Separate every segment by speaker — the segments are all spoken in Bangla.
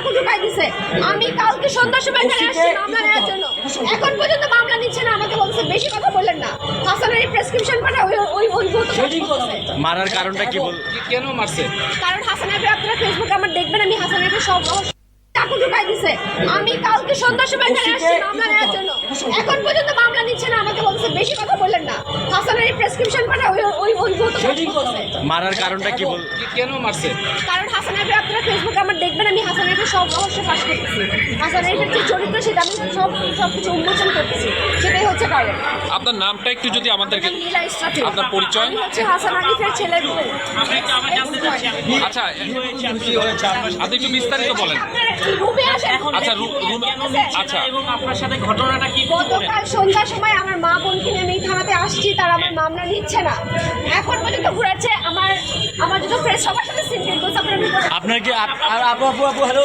Speaker 1: চাকু ঢুকাই দিছে। আমি কালকে সন্ধ্যার সময় এখানে আসছি মামলা নেওয়ার জন্য। এখন পর্যন্ত মামলা নিচ্ছে না আমাকে বলছে বেশি কথা বললেন না। হাসানের প্রেসক্রিপশন পাঠা ওই ওই ওই
Speaker 2: মারার কারণটা কি বল
Speaker 3: কেন মারছে?
Speaker 1: কারণ হাসানের আপনারা ফেসবুকে আমার দেখবেন আমি হাসানের সব চাকু ঢুকাই দিছে। আমি কালকে সন্ধ্যার সময় এখানে আসছি মামলা নেওয়ার জন্য। এখন পর্যন্ত মামলা নিচ্ছে না আমাকে বলছে বেশি কথা প্রেসক্রিপশন পাঠা ওই ওই ওই ভূত
Speaker 2: মারার কারণটা কি বল
Speaker 3: কেন মারছে?
Speaker 1: কারণ হাসানের ভাই আপনারা ফেসবুকে আমার দেখবেন আমি হাসানের ভাই সব রহস্য ফাঁস করতেছি। হাসানের ভাই যে চরিত্র সেটা আমি সব সব কিছু উন্মোচন করতেছি। সেটাই হচ্ছে কারণ।
Speaker 3: আপনার নামটা একটু যদি আমাদেরকে আপনার পরিচয়?
Speaker 1: আমি হচ্ছে হাসান আরিফের ছেলের বউ।
Speaker 3: আচ্ছা আপনি একটু বিস্তারিত বলেন? আচ্ছা রুমে আচ্ছা।
Speaker 4: এবং আপনার সাথে ঘটনাটা কি
Speaker 1: গতকাল সন্ধ্যার সময় আমার মা বোনকে নিয়ে আমি থানাতে আসছি তারা আমার মামলা নিচ্ছে না। এখন পর্যন্ত ঘুরাচ্ছে আমার আমার যত ফ্রেন্ড সবার সাথে সিনক্রেট করছে আপনারা
Speaker 2: আপনার কি আর আপু আপু আপু হ্যালো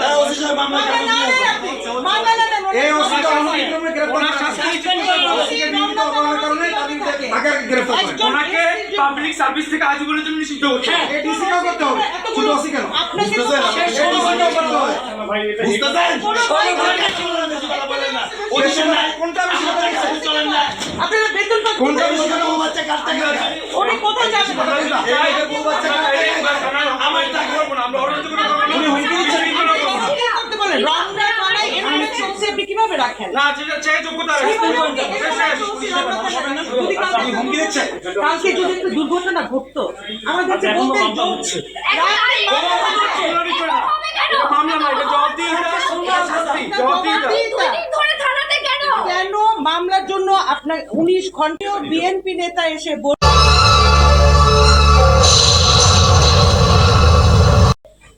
Speaker 5: এই ওসিকে আমাকে কীভাবে গ্রেফতার করা?
Speaker 6: ওনাকে পাবলিক সার্ভিস থেকে আজীবনের জন্য নিষিদ্ধ হচ্ছে
Speaker 5: এই ডিসিকেও করতে হবে। শুধু ওসি কেন? বুঝতেছেন? এই ডিসিকেও করতে হবে। বুঝতেছেন? কোনটা বেশি কথা বলছে? কোনটা বেশি কথা বলছে? এই যে বউ বাচ্চা কাটতে গেছে।
Speaker 6: আমরা এটা করব না আমরা অরণ্য করে করব না।
Speaker 5: উনি হুমকি দিচ্ছেন।
Speaker 4: কীভাবে রাখেন।
Speaker 6: না যেটা চাই যোগ্যতা আছে।
Speaker 5: আপনি হুমকি দিচ্ছেন?
Speaker 4: কালকে যদি একটু দুর্ঘটনা ঘটতো আমাদেরকে বলতেন যে
Speaker 1: এখন আমি
Speaker 6: শুনানি করে না। এটা মামলা না, এটা জবাবদিহিতা, শাস্তি, জবাবদিহিতা।
Speaker 1: দুই দিন ধরে থানাতে কেন?
Speaker 4: কেন মামলার জন্য আপনার উনিশ ঘণ্টা বিএনপি নেতা এসে বল-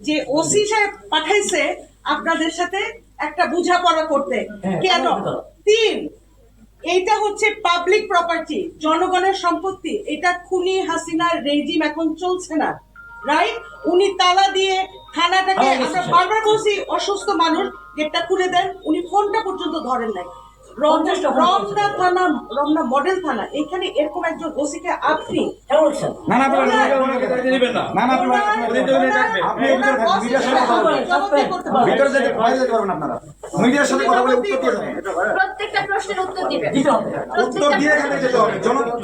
Speaker 4: যে ওসি সাহেব পাঠাইছে আপনাদের সাথে একটা বোঝাপড়া করতে। কেন? তিন এইটা হচ্ছে পাবলিক প্রপার্টি জনগণের সম্পত্তি। এটা খুনি হাসিনার রেজিম এখন চলছে না রাইট উনি তালা দিয়ে থানাটাকে আমরা বারবার বলছি অসুস্থ মানুষ গেটটা খুলে দেন। উনি ফোনটা পর্যন্ত ধরেন নাই। রমনা রমনা থানা রমনা মডেল থানা এখানে এরকম একজন ওসিকে আপনি
Speaker 5: না, না, আপনি ওনাকে- ওনাকে যেতে দিবেন না। না, না, আপনি ওনাকে যেতে দিবেন না। আপনি এই ভিতরে থাকুন, মিডিয়ার সাথে কথা বলবেন।
Speaker 4: জবাবদিহি করতে পারবেন।
Speaker 5: ভিতরে যেতে পারবেন আপনারা। মিডিয়ার সাথে কথা বলে উত্তর দিয়ে
Speaker 1: প্রত্যেকটা প্রশ্নের উত্তর দিবেন।
Speaker 5: উত্তর দিয়ে এখানে যেতে হবে।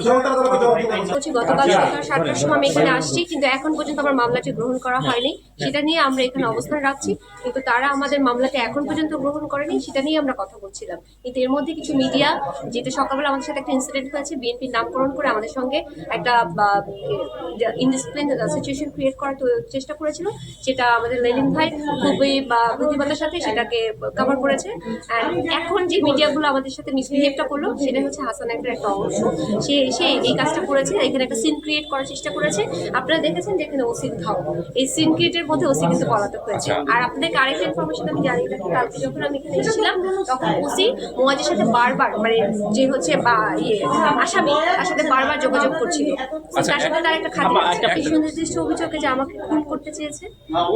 Speaker 5: জনতার তরফে জবাব দিতে
Speaker 1: গতকাল সকাল সাতটার সময় আমি এখানে আসছি কিন্তু এখন পর্যন্ত আমার মামলাটি গ্রহণ করা হয়নি। সেটা নিয়ে আমরা এখানে অবস্থান রাখছি। কিন্তু তারা আমাদের মামলাটি এখন পর্যন্ত গ্রহণ করেনি সেটা নিয়ে আমরা কথা বলছিলাম। কিন্তু এর মধ্যে কিছু মিডিয়া যেটা সকালবেলা আমাদের সাথে একটা ইনসিডেন্ট হয়েছে বিএনপির নামকরণ করে আমাদের সঙ্গে একটা ইনডিসিপ্লিন সিচুয়েশন ক্রিয়েট করার চেষ্টা করেছিল যেটা আমাদের লেলিন ভাই খুবই বা বুদ্ধিমত্তার সাথে সেটাকে কভার করেছে। এখন যে মিডিয়াগুলো আমাদের সাথে মিসবিহেভটা করল সেটা হচ্ছে হাসান একটা একটা অংশ। সে এসে এই কাজটা করেছে এখানে একটা সিন ক্রিয়েট করার চেষ্টা করেছে। আপনারা দেখেছেন যে এখানে ওসি ধাও এই সিন ক্রিয়েটের মধ্যে ওসি কিন্তু পলাতক হয়েছে। আর আপনাদেরকে আরেকটা ইনফরমেশন আমি জানি না কালকে যখন আমি এখানে এসেছিলাম তখন ওসি মোয়াজের সাথে বারবার মানে যে হচ্ছে বা ইয়ে আসামি তার সাথে বারবার যোগাযোগ করছিল। তার সাথে তার একটা খাতির আছে। এই সুনির্দিষ্ট অভিযোগে যে আমাকে খুন করতে চেয়েছে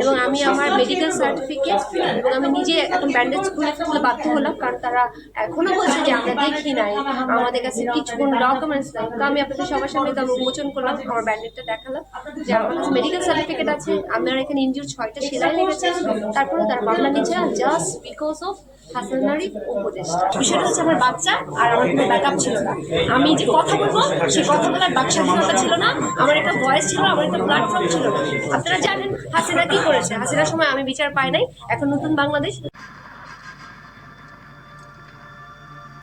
Speaker 1: এবং আমি আমার মেডিকেল সার্টিফিকেট এবং আমি নিজে এখন ব্যান্ডেজ খুলে খুলে বাধ্য হলাম কারণ তারা এখনও বলছে যে আমরা দেখি নাই আমাদের কাছে কিছু কোনো ডকুমেন্টস নাই। তো আমি আপনাদের সবার সামনে তো আমি উন্মোচন করলাম আমার ব্যান্ডেজটা দেখালাম। যে আমার কাছে মেডিকেল সার্টিফিকেট আছে আমার এখানে ইনজিউর ছয়টা সেলাই লেগেছে তারপরে তারা মামলা নিচ্ছে জাস্ট বিকজ অফ হাসানারি উপদেষ্টা। বিষয়টা হচ্ছে আমার বাচ্চা আর আমার কোনো ব্যাকআপ ছিল না। আমি যে কথা বলব সেই কথা বলার বাক স্বাধীনতা ছিল না, আমার একটা ভয়েস ছিল, আমার একটা প্ল্যাটফর্ম ছিল। না আপনারা জানেন হাসিনা কি করেছে? হাসিনার সময় আমি বিচার পাই নাই, এখন নতুন বাংলাদেশ